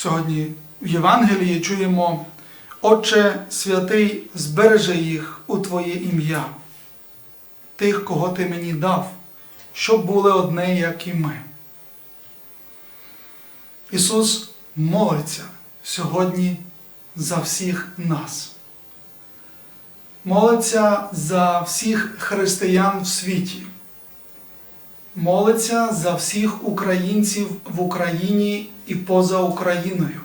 Сьогодні в Євангелії чуємо, Отче святий, збережи їх у Твоє ім'я, тих, кого Ти мені дав, щоб були одне, як і ми. Ісус молиться сьогодні за всіх нас. Молиться за всіх християн в світі. Молиться за всіх українців в Україні і поза Україною.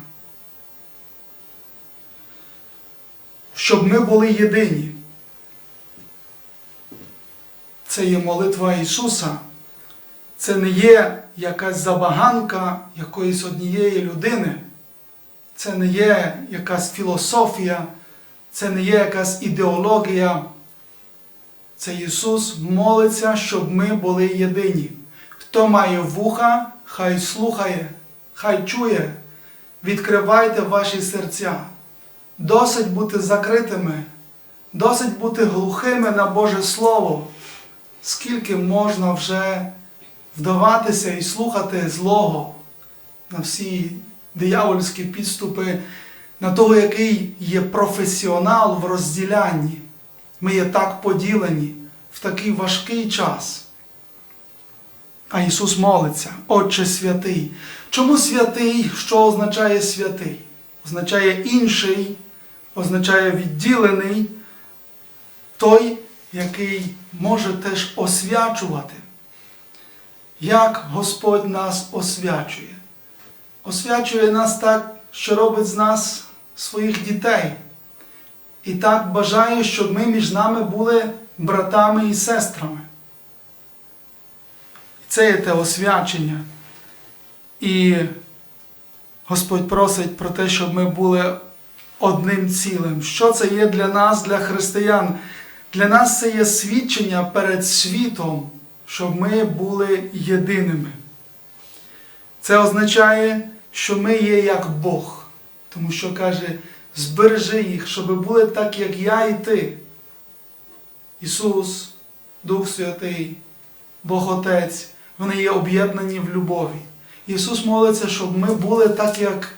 Щоб ми були єдині. Це є молитва Ісуса. Це не є якась забаганка якоїсь однієї людини. Це не є якась філософія, це не є якась ідеологія. Це Ісус молиться, щоб ми були єдині. Хто має вуха, хай слухає, хай чує. Відкривайте ваші серця. Досить бути закритими, досить бути глухими на Боже Слово. Скільки можна вже вдаватися і слухати злого на всі диявольські підступи, на того, який є професіонал в розділянні. Ми є так поділені в такий важкий час. А Ісус молиться, Отче святий. Чому святий? Що означає святий? Означає інший, означає відділений, той, який може теж освячувати. Як Господь нас освячує? Освячує нас так, що робить з нас своїх дітей. І так бажає, щоб ми між нами були братами і сестрами. І Це є те освячення. І Господь просить про те, щоб ми були одним цілим. Що це є для нас, для християн? Для нас це є свідчення перед світом, щоб ми були єдиними. Це означає, що ми є як Бог, тому що каже, збережи їх, щоб були так, як я і ти. Ісус, Дух Святий, Бог Отець, вони є об'єднані в любові. Ісус молиться, щоб ми були так, як,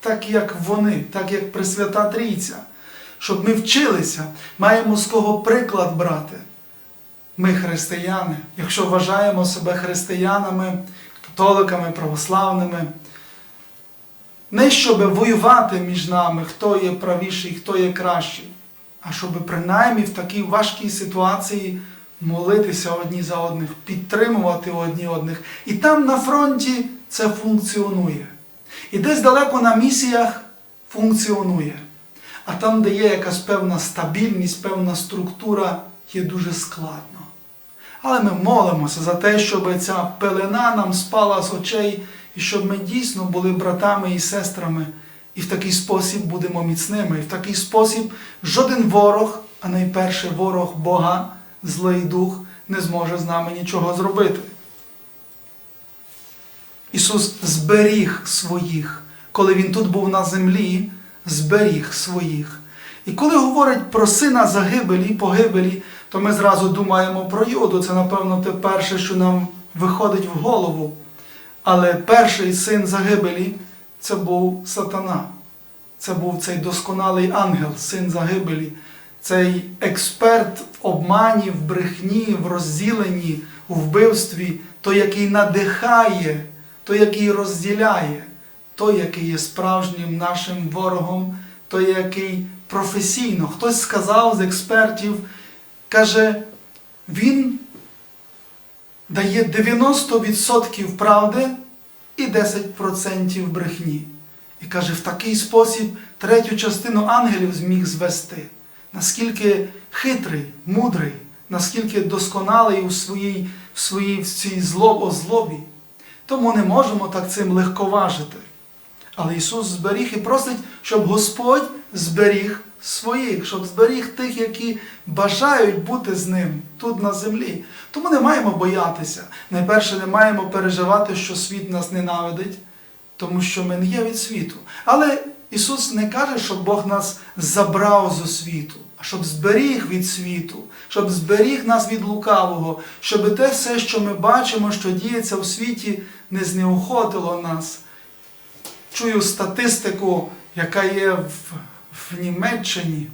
так, як вони, так як Пресвята Трійця, щоб ми вчилися, маємо з кого приклад брати. Ми християни, якщо вважаємо себе християнами, католиками, православними, не щоб воювати між нами, хто є правіший, хто є кращий, а щоб принаймні в такій важкій ситуації молитися одні за одних, підтримувати одні одних. І там на фронті це функціонує. І десь далеко на місіях функціонує. А там, де є якась певна стабільність, певна структура, є дуже складно. Але ми молимося за те, щоб ця пелена нам спала з очей, і щоб ми дійсно були братами і сестрами, і в такий спосіб будемо міцними. І в такий спосіб жоден ворог, а найперше ворог Бога, злий дух, не зможе з нами нічого зробити. Ісус зберіг своїх, коли Він тут був на землі, зберіг своїх. І коли говорить про сина загибелі, погибелі, то ми зразу думаємо про Йоду. Це, напевно, те перше, що нам виходить в голову. Але перший син загибелі це був сатана. Це був цей досконалий ангел, син загибелі, цей експерт в обмані, в брехні, в розділенні, у вбивстві, той, який надихає, той, який розділяє, той, який є справжнім нашим ворогом, той, який професійно, хтось сказав з експертів, каже, він дає 90% правди і 10% брехні. І каже, в такий спосіб третю частину ангелів зміг звести. Наскільки хитрий, мудрий, наскільки досконалий у своїй, в своїй в цій злоб. Тому не можемо так цим легковажити. Але Ісус зберіг і просить, щоб Господь зберіг своїх, щоб зберіг тих, які бажають бути з ним тут на землі. Тому не маємо боятися. Найперше, не маємо переживати, що світ нас ненавидить, тому що ми не є від світу. Але Ісус не каже, щоб Бог нас забрав з світу, щоб зберіг від світу, щоб зберіг нас від лукавого, щоб те все, що ми бачимо, що діється в світі, не знеохотило нас. чую статистику, яка є в, в Німеччині.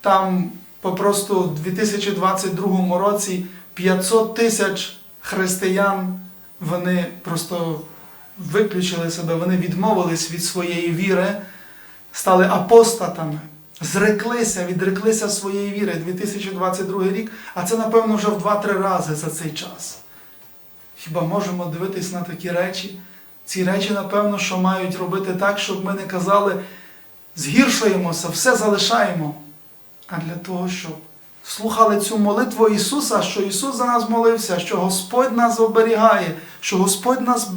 Там попросту у 2022 році 500 тисяч християн вони просто виключили себе, вони відмовились від своєї віри, стали апостатами, зреклися, відреклися своєї віри 2022 рік, а це, напевно, вже в 2-3 рази за цей час. Хіба можемо дивитись на такі речі? Ці речі, напевно, що мають робити так, щоб ми не казали, згіршуємося, все залишаємо. А для того, щоб слухали цю молитву Ісуса, що Ісус за нас молився, що Господь нас оберігає, що Господь нас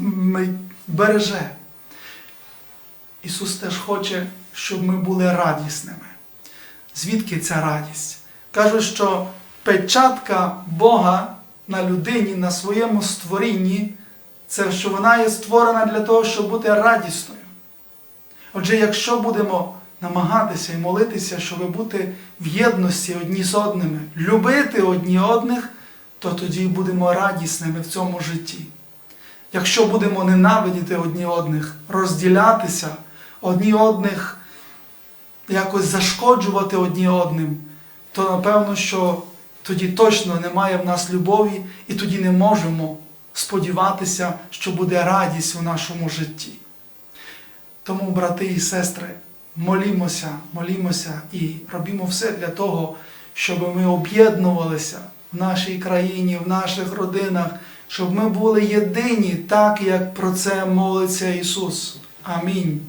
береже. Ісус теж хоче, щоб ми були радісними. Звідки ця радість? Кажуть, що печатка Бога на людині, на своєму створінні, це що вона є створена для того, щоб бути радісною. Отже, якщо будемо намагатися і молитися, щоб бути в єдності одні з одними, любити одні одних, то тоді будемо радісними в цьому житті. Якщо будемо ненавидіти одні одних, розділятися, одні одних якось зашкоджувати одні одним, то напевно, що тоді точно немає в нас любові, і тоді не можемо сподіватися, що буде радість у нашому житті. Тому, брати і сестри, молімося, молімося і робімо все для того, щоб ми об'єднувалися в нашій країні, в наших родинах, щоб ми були єдині, так як про це молиться Ісус. Амінь.